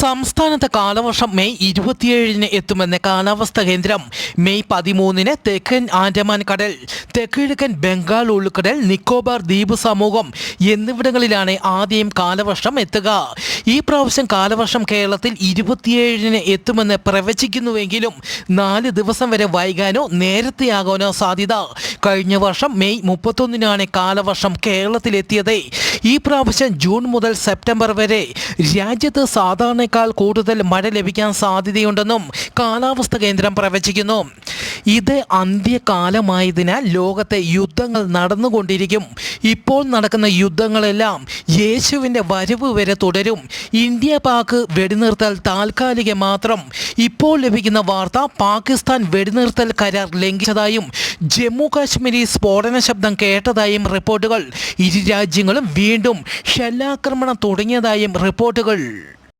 സംസ്ഥാനത്തെ കാലവർഷം മെയ് ഇരുപത്തിയേഴിന് എത്തുമെന്ന് കാലാവസ്ഥാ കേന്ദ്രം. മെയ് പതിമൂന്നിന് തെക്കൻ ആൻഡമാൻ കടൽ തെക്കിഴക്കൻ ബംഗാൾ ഉൾക്കടൽ നിക്കോബാർ ദ്വീപ് സമൂഹം എന്നിവിടങ്ങളിലാണ് ആദ്യം കാലവർഷം എത്തുക. ഈ പ്രാവശ്യം കാലവർഷം കേരളത്തിൽ ഇരുപത്തിയേഴിന് എത്തുമെന്ന് പ്രവചിക്കുന്നുവെങ്കിലും നാല് ദിവസം വരെ വൈകാനോ നേരത്തെയാകാനോ സാധ്യത. കഴിഞ്ഞ വർഷം മെയ് മുപ്പത്തൊന്നിനാണ് കാലവർഷം കേരളത്തിലെത്തിയത്. ഈ പ്രാവശ്യം ജൂൺ മുതൽ സെപ്റ്റംബർ വരെ രാജ്യത്ത് സാധാരണക്കാൾ കൂടുതൽ മഴ ലഭിക്കാൻ സാധ്യതയുണ്ടെന്നും കാലാവസ്ഥ കേന്ദ്രം പ്രവചിക്കുന്നു. ഇത് അന്ത്യകാലമായതിനാൽ ലോകത്തെ യുദ്ധങ്ങൾ നടന്നുകൊണ്ടിരിക്കും. ഇപ്പോൾ നടക്കുന്ന യുദ്ധങ്ങളെല്ലാം യേശുവിന്റെ വരവ് വരെ തുടരും. ഇന്ത്യ പാക് വെടിനിർത്തൽ താൽക്കാലിക മാത്രം. ഇപ്പോൾ ലഭിക്കുന്ന വാർത്ത പാകിസ്ഥാൻ വെടിനിർത്തൽ കരാർ ലംഘിച്ചതായും ജമ്മു കാശ്മീരിൽ സ്ഫോടന ശബ്ദം കേട്ടതായും റിപ്പോർട്ടുകൾ. ഇരു രാജ്യങ്ങളും വീണ്ടും ഷെല്ലാക്രമണം തുടങ്ങിയതായും റിപ്പോർട്ടുകൾ.